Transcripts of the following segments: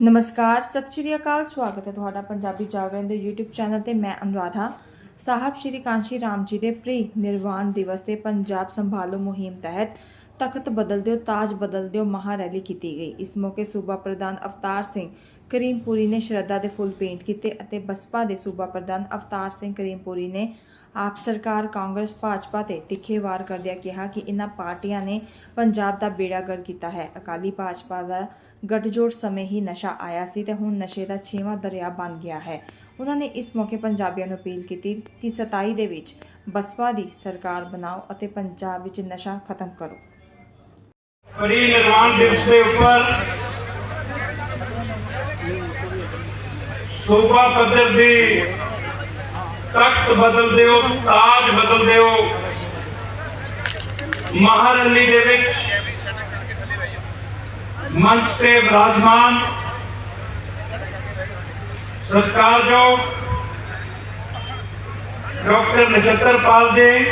ਨਮਸਕਾਰ, ਸਤਿ ਸ਼੍ਰੀ ਅਕਾਲ, ਸਵਾਗਤ ਹੈ ਤੁਹਾਡਾ ਪੰਜਾਬੀ ਜਾਗਰਣ ਦੇ YouTube ਚੈਨਲ ਤੇ ਮੈਂ ਅਨੁਰਾਧਾ। ਸਾਹਿਬ ਸ਼੍ਰੀ ਕਾਂਸ਼ੀ ਰਾਮ ਜੀ ਦੇ ਪ੍ਰੀ ਨਿਰਵਾਣ ਦਿਵਸ ਤੇ ਪੰਜਾਬ ਸੰਭਾਲੋ ਮੁਹਿੰਮ ਤਹਿਤ ਤਖਤ ਬਦਲ ਦਿਓ ਤਾਜ ਬਦਲ ਦਿਓ ਮਹਾ ਰੈਲੀ ਕੀਤੀ ਗਈ। ਇਸ ਮੌਕੇ ਸੂਬਾ ਪ੍ਰਧਾਨ ਅਵਤਾਰ ਸਿੰਘ ਕਰੀਮਪੁਰੀ ਨੇ ਸ਼ਰਧਾ ਦੇ ਫੁੱਲ ਭੇਂਟ ਕੀਤੇ ਅਤੇ ਬਸਪਾ ਦੇ ਸੂਬਾ ਪ੍ਰਧਾਨ ਅਵਤਾਰ ਸਿੰਘ ਕਰੀਮਪੁਰੀ ਨੇ ਆਪ ਸਰਕਾਰ ਕਾਂਗਰਸ, ਭਾਜਪਾ ਤੇ ਤਿੱਖੇ ਵਾਰ ਕਰਦਿਆਂ ਕਿਹਾ ਕਿ ਇਹਨਾਂ ਪਾਰਟੀਆਂ ਨੇ ਪੰਜਾਬ ਦਾ ਬੇੜਾ ਗਰ ਕੀਤਾ ਹੈ। ਅਕਾਲੀ ਭਾਜਪਾ ਦਾ ਗੱਠਜੋੜ ਸਮੇਂ ਹੀ ਨਸ਼ਾ ਆਇਆ ਸੀ ਤੇ ਹੁਣ ਨਸ਼ੇ ਦਾ ਛੇਵਾਂ ਦਰਿਆ ਬਣ ਗਿਆ ਹੈ। ਉਹਨਾਂ ਨੇ ਇਸ ਮੌਕੇ ਪੰਜਾਬੀਆਂ ਨੂੰ ਅਪੀਲ ਕੀਤੀ ਕਿ 27 ਦੇ ਵਿੱਚ ਬਸਪਾ ਦੀ ਸਰਕਾਰ ਬਣਾਓ ਅਤੇ ਪੰਜਾਬ ਵਿੱਚ ਨਸ਼ਾ ਖਤਮ ਕਰੋ। ਪਰਿਨਿਰਵਾਣ ਦਿਵਸ ਦੇ ਉੱਪਰ ਸੂਬਾ ਪੱਧਰ ਦੀ ਤਖਤ ਬਦਲ ਦਿਓ, ਤਾਜ ਬਦਲ ਦਿਓ। ਮਹਾਰਲੀ ਦੇ ਵਿੱਚ ਮੰਚ ਤੇ ਵਿਰਾਜਮਾਨ ਸਤਿਕਾਰਯੋਗ ਡਾਕਟਰ ਨਛੱਤਰਪਾਲ ਜੀ,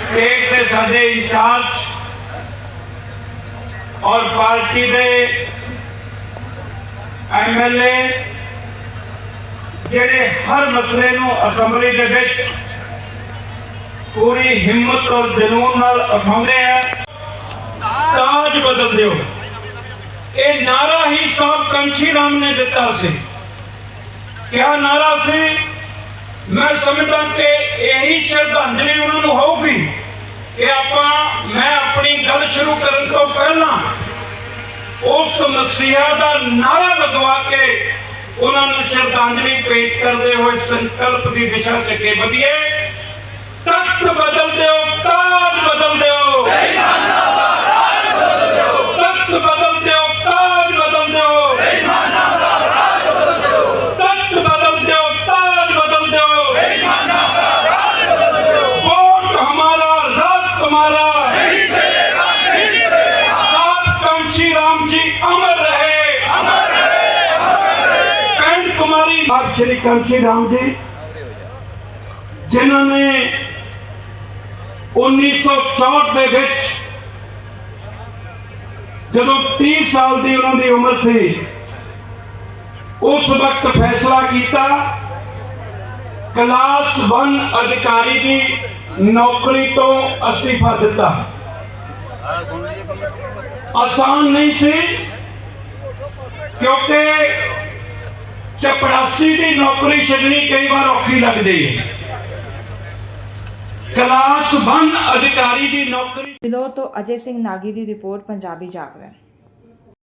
ਸਟੇਟ ਦੇ ਸਾਡੇ ਇੰਚਾਰਜ ਔਰ ਪਾਰਟੀ ਦੇ ਐਮਐਲਏ ਜਿਹੜੇ ਹਰ ਮਸਲੇ ਨੂੰ ਅਸੈਂਬਲੀ ਦੇ ਵਿੱਚ ਪੂਰੀ ਹਿੰਮਤ ਔਰ ਜਨੂਨ ਨਾਲ ਉਠਾਉਂਦੇ ਆ, ਤਾਜ ਬਦਲ ਦਿਓ। ਇਹ ਨਾਰਾ ਹੀ ਸਾਹਿਬ ਕੰਚੀ ਰਾਮ ਨੇ ਦਿੱਤਾ ਸੀ। ਕਿਆ ਨਾਰਾ ਸੀ, ਮੈਂ ਸਮਝਦਾ ਕਿ ਇਹੀ ਸ਼ਰਧਾਂਜਲੀ ਉਹਨਾਂ ਨੂੰ ਹੋਊਗੀ ਕਿ ਆਪਾਂ, ਮੈਂ ਆਪਣੀ ਗੱਲ ਸ਼ੁਰੂ ਕਰਨ ਤੋਂ ਪਹਿਲਾਂ ਉਸ ਮਸੀਹਾ ਦਾ ਨਾਰਾ ਲਗਵਾ ਕੇ ਉਹਨਾਂ ਨੂੰ ਸ਼ਰਧਾਂਜਲੀ ਪੇਸ਼ ਕਰਦੇ ਹੋਏ ਸੰਕਲਪ ਦੀ ਦਿਸ਼ਾ 'ਚ ਅੱਗੇ ਵਧੀਏ। श्री कंशी राम जी, जिन्होंने उन्नीस सौ चौहठ जो तीह साल की उन्होंने उम्र से, उस वक्त फैसला किया, कलास वन अधिकारी की नौकरी तो अस्तीफा दिता। आसान नहीं सी, क्योंकि ਚਪੜਾਸੀ ਦੀ ਨੌਕਰੀ ਛੱਡਣੀ ਕਈ ਵਾਰ ਔਖੀ ਲੱਗਦੀ ਹੈ। ਕਲਾਸ 1 ਅਧਿਕਾਰੀ ਦੀ ਨੌਕਰੀ ਫਿਲੌਰ ਤੋਂ ਅਜੇ ਸਿੰਘ ਨਾਗੀ ਦੀ ਰਿਪੋਰਟ, ਪੰਜਾਬੀ ਜਾਗਰਣ।